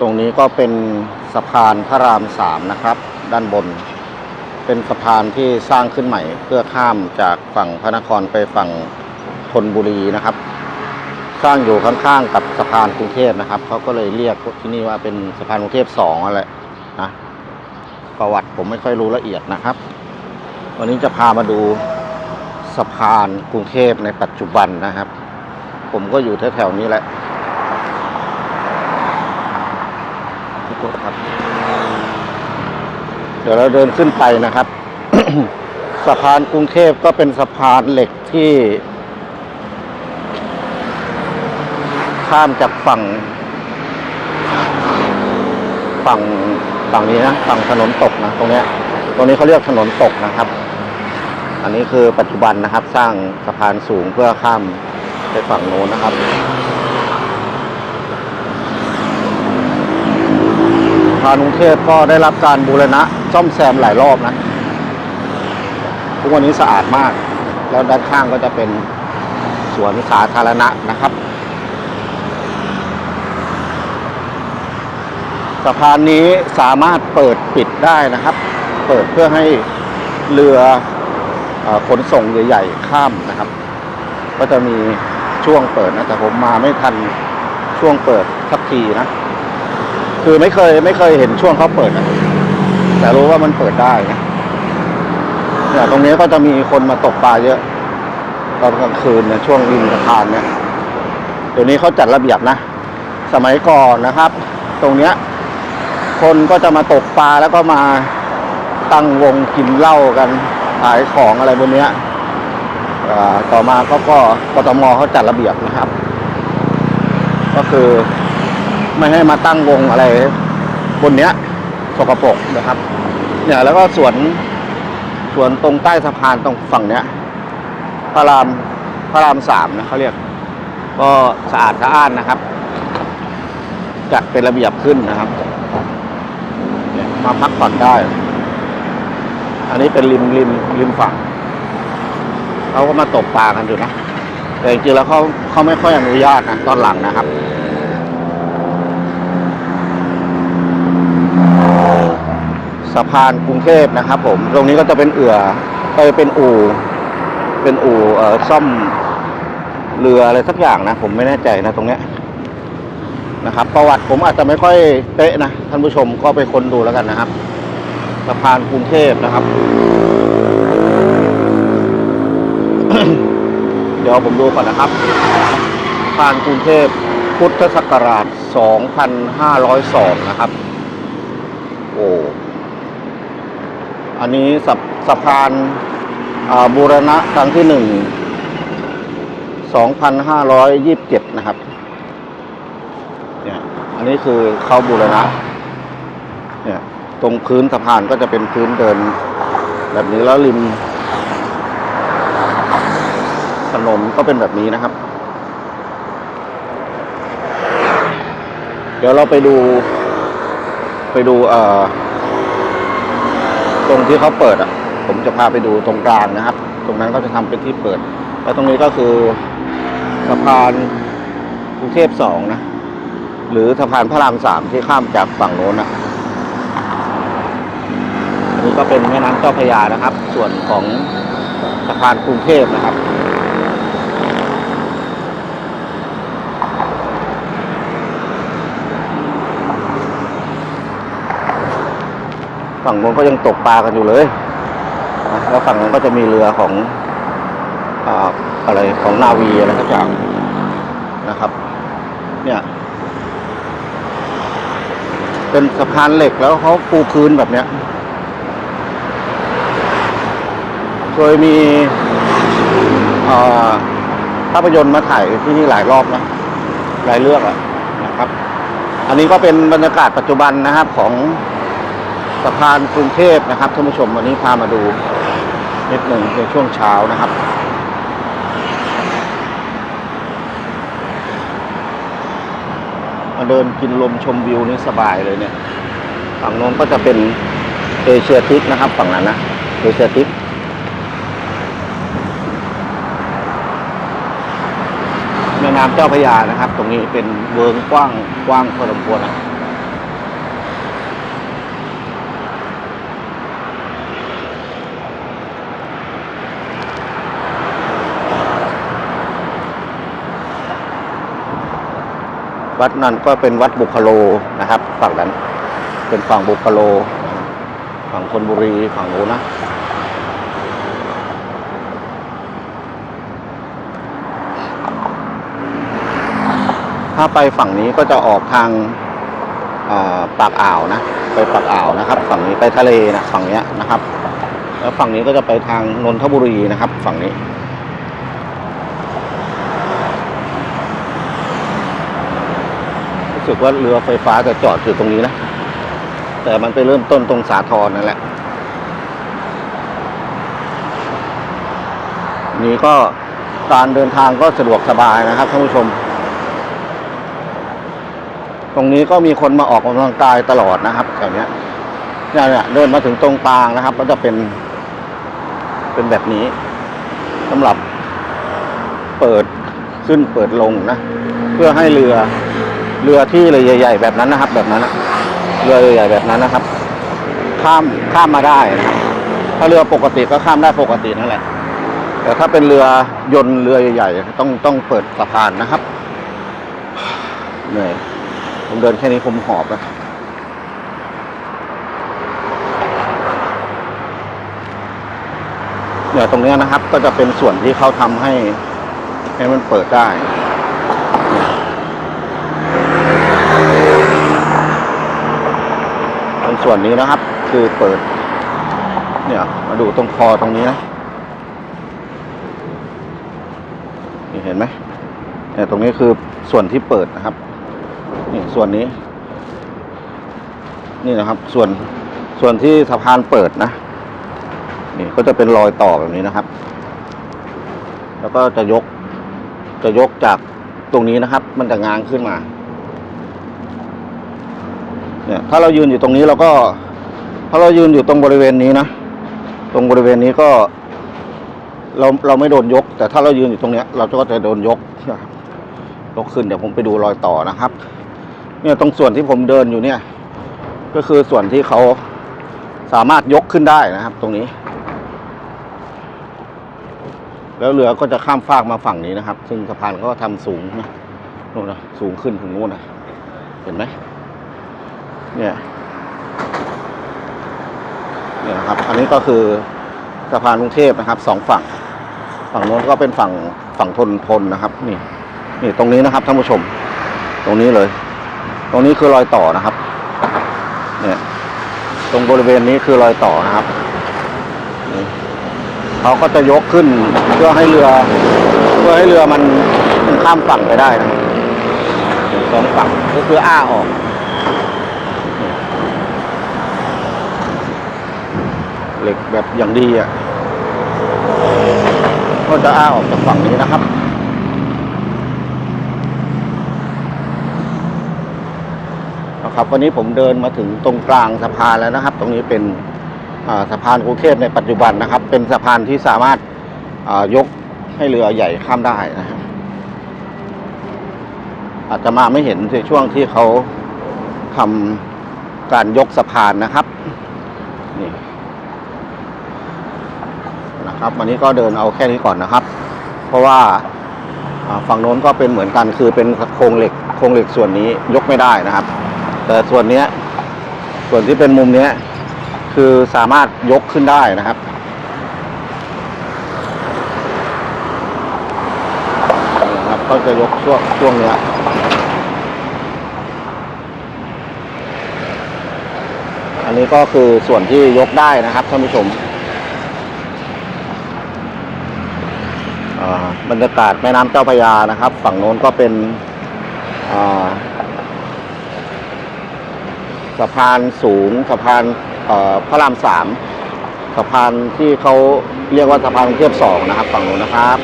ตรงนี้ก็เป็นสะพานพระรามสามนะครับ ด้านบน เป็นสะพานที่สร้างขึ้นใหม่ เพื่อข้ามจากฝั่งพระนครไปฝั่งธนบุรีนะครับ สร้างอยู่ข้างๆกับสะพานกรุงเทพนะครับเขาก็เลยเรียกที่นี่ว่าเป็นสะพานกรุงเทพสองอะไรนะประวัติผมไม่ค่อยรู้ละเอียดนะครับ วันนี้จะพามาดูสะพานกรุงเทพในปัจจุบันนะครับ ผมก็อยู่แถวๆนี้แหละ ขอโทษครับ เดี๋ยวเราเดินขึ้นไปนะครับ สะพานกรุงเทพก็เป็นสะพานเหล็กที่ ข้ามจากฝั่ง ฝั่งฝั่งนี้นะฝั่งถนนตกนะตรงเนี้ยตรงนี้เขาเรียกถนนตกนะครับ อันนี้คือปัจจุบันนะครับ สร้างสะพานสูงเพื่อข้ามไปฝั่งโน้นนะครับ สะ พานกรุงเทพก็ได้รับการบูรณะซ่อมแซมหลายรอบนะ ทุกวันนี้สะอาดมาก แล้วด้านข้างก็จะเป็นสวนสาธารณะนะครับ สะพานนี้สามารถเปิดปิดได้นะครับ เปิดเพื่อให้เรือออขนส่งใหญ่ๆข้ามนะครับ ก็จะมีช่วงเปิดนะแต่ผมมาไม่ทันช่วงเปิดสักทีนะ คือไม่เคยไม่เคยเห็นช่วงเขาเปิดนะแต่รู้ว่ามันเปิดได้นะเนี่ยตรงนี้ก็จะมีคนมาตกปลาเยอะตอนกลางคืนเนี่ยช่วงริมสะพานเนี่ยเดี๋ยวนี้เขาจัดระเบียบนะ สมัยก่อนนะครับ ตรงเนี้ย คนก็จะมาตกปลาแล้วก็มาตั้งวงกินเหล้ากันขายของอะไรบนเนี้ยต่อมาก็ก็กทมเขาจัดระเบียบนะครับ ก็คือ ไม่ให้มาตั้งวงอะไร บนเนี้ยสกปรกนะครับ เนี่ยแล้วก็สวนสวนตรงใต้สะพานตรงฝั่งเนี้ยพระรามพระรามสามนะเขาเรียก ก็สะอาดสะอ้านนะครับจัดเป็นระเบียบขึ้นนะครับ มาพักผ่อนได้ อันนี้เป็นริมริมริมฝั่งเขาก็มาตกปลากันอยู่นะแต่จริงๆแล้วเขาเขาไม่ค่อยอนุญาตนะตอนหลังนะครับ สะพานกรุงเทพนะครับ ผม ตรงนี้ก็จะเป็นเอือเออเป็นอู่ เป็นอู่เอ่อซ่อมเรืออะไรสักอย่างนะ ผมไม่แน่ใจนะตรงเนี้ยนะครับ ประวัติผมอาจจะไม่ค่อยเป๊ะนะท่านผู้ชมก็ไปค้นดูแล้วกันนะครับสะพานกรุงเทพนะครับ เดี๋ยวผมดูก่อนนะครับสะพานกรุงเทพพุทธศักราช 2502 นะครับ โอ้ อันนี้สะสะพานบูรณะครั้งที่หนึ่ง2,527 นะครับ เนี่ย อันนี้คือเข้าบูรณะ เนี่ย ตรงพื้นสะพานก็จะเป็นพื้นเดิน แบบนี้แล้วริมถนนก็เป็นแบบนี้นะครับ เดี๋ยวเราไปดู ไปดู เอ่อ ตรงที่เขาเปิดอะ ผมจะพาไปดูตรงกลางนะครับ ตรงนั้นก็จะทำเป็นที่เปิด แล้วตรงนี้ก็คือสะพานกรุงเทพสองนะ หรือสะพานพระรามสามที่ข้ามจากฝั่งโน้นนะอันนี้ก็เป็นแม่น้ำเจ้าพระยานะครับ ส่วนของสะพานกรุงเทพนะครับ ฝั่งโน้นก็ยังตกปลากันอยู่เลยแล้วฝั่งนั้นก็จะมีเรือของอ่าอะไรของนาวีอะไรสักอย่างนะครับ เนี่ยเป็นสะพานเหล็กแล้วเขาปูพื้นแบบเนี้ยเคยมีภาพยนตร์มาถ่ายที่นี่หลายรอบนะหลายเรื่องอะนะครับ อันนี้ก็เป็นบรรยากาศปัจจุบันนะครับของ สะพานกรุงเทพนะครับท่านผู้ชมวันนี้พามาดูนิดหนึ่งในช่วงเช้านะครับ มาเดินกินลมชมวิวนี่สบายเลยเนี่ย ฝั่งโน้นก็จะเป็นเอเชียทิกนะครับ ฝั่งนั้นนะเอเชียทิกแม่น้ำเจ้าพระยานะครับ ตรงนี้เป็นเวิงกว้างกว้างพอสมควรนะ วัดนั้นก็เป็นวัดบุคโลนะครับ ฝั่งนั้น เป็นฝั่งบุคโล ฝั่งคนบุรีฝั่งโน้นนะถ้าไปฝั่งนี้ก็จะออกทางปากอ่าวนะ ไปปากอ่าวนะครับ ฝั่งนี้ไปทะเลนะฝั่งนี้นะครับ แล้วฝั่งนี้ก็จะไปทางนนทบุรีนะครับ ฝั่งนี้ สึกว่าเรือไฟฟ้าจะจอดอยู่ตรงนี้นะ แต่มันไปเริ่มต้นตรงสาทรนั่นแหละ นี่ก็การเดินทางก็สะดวกสบายนะครับท่านผู้ชม ตรงนี้ก็มีคนมาออกกำลังกายตลอดนะครับแถวนี้นี่เนี่ยเดินมาถึงตรงกลางนะครับ ก็จะเป็น เป็นแบบนี้สำหรับเปิดขึ้นเปิดลงนะ เพื่อให้เรือ เรือที่เรือใหญ่ ๆ แบบนั้นนะครับ แบบนั้นนะเรือใหญ่ๆแบบนั้นนะครับ ข้ามข้ามมาได้นะครับ ถ้าเรือปกติก็ข้ามได้ปกตินั่นแหละ แต่ถ้าเป็นเรือยนต์เรือใหญ่ๆต้องต้องเปิดสะพานนะครับเหนื่อยผมเดินแค่นี้ผมหอบแล้วเนี่ยตรงนี้นะครับ ก็จะเป็นส่วนที่เขาทำให้ให้มันเปิดได้เนี่ยตรง ส่วนนี้นะครับ คือเปิด เนี่ย มาดูตรงคอตรงนี้นะนี่เห็นไหมเนี่ยตรงนี้คือส่วนที่เปิดนะครับ นี่ส่วนนี้ นี่นะครับ ส่วนส่วนที่สะพานเปิดนะ นี่ก็จะเป็นรอยต่อแบบนี้นะครับ แล้วก็จะยกจะยกจากตรงนี้นะครับ มันจะง้างขึ้นมา เนี่ยถ้าเรายืนอยู่ตรงนี้เราก็ ถ้าเรายืนอยู่ตรงบริเวณนี้นะ ตรงบริเวณนี้ก็ เราเราไม่โดนยก แต่ถ้าเรายืนอยู่ตรงเนี้ย เราก็จะโดนยกนะครับยกขึ้นเดี๋ยวผมไปดูรอยต่อนะครับ เนี่ยตรงส่วนที่ผมเดินอยู่เนี่ย ก็คือส่วนที่เขาสามารถยกขึ้นได้นะครับ ตรงนี้ แล้วเรือก็จะข้ามฟากมาฝั่งนี้นะครับ ซึ่งสะพานก็ทำสูงนะนู่นนะสูงขึ้นถึงนู่นนะเห็นไหม เนี่ยเนี่ยครับ อันนี้ก็คือสะพานกรุงเทพนะครับสองฝั่ง ฝั่งโน้นก็เป็นฝั่งฝั่งทนทนนะครับ นี่นี่ตรงนี้นะครับท่านผู้ชม ตรงนี้เลย ตรงนี้คือรอยต่อนะครับ เนี่ยตรงบริเวณนี้คือรอยต่อนะครับนี่เขาก็จะยกขึ้นเพื่อให้เรือ เพื่อให้เรือมันมันข้ามฝั่งไปได้นะสองฝั่งก็คืออ้าออก เหล็กแบบอย่างดีอะก็จะอ้าออกจากฝั่งนี้นะครับ นะครับ วันนี้ผมเดินมาถึงตรงกลางสะพานแล้วนะครับ ตรงนี้เป็นสะพานกรุงเทพในปัจจุบันนะครับ เป็นสะพานที่สามารถยกให้เรือใหญ่ข้ามได้นะครับอาจจะมาไม่เห็นในช่วงที่เขาทำการยกสะพานนะครับ นี่ นะครับ วันนี้ก็เดินเอาแค่นี้ก่อนนะครับ เพราะว่าฝั่งโน้นก็เป็นเหมือนกันคือเป็นโครงเหล็กโครงเหล็กส่วนนี้ยกไม่ได้นะครับ แต่ส่วนนี้ส่วนที่เป็นมุมนี้คือสามารถยกขึ้นได้นะครับนะครับก็จะยกช่วงช่วงนี้อันนี้ก็คือส่วนที่ยกได้นะครับท่านผู้ชม อ่า บรรยากาศแม่น้ำเจ้าพยานะครับ ฝั่งโน้นก็เป็นสะพานสูงสะพานพระรามสามสะพานที่เขาเรียกว่าสะพานเทียบสองนะครับ ฝั่งโน้นนะครับ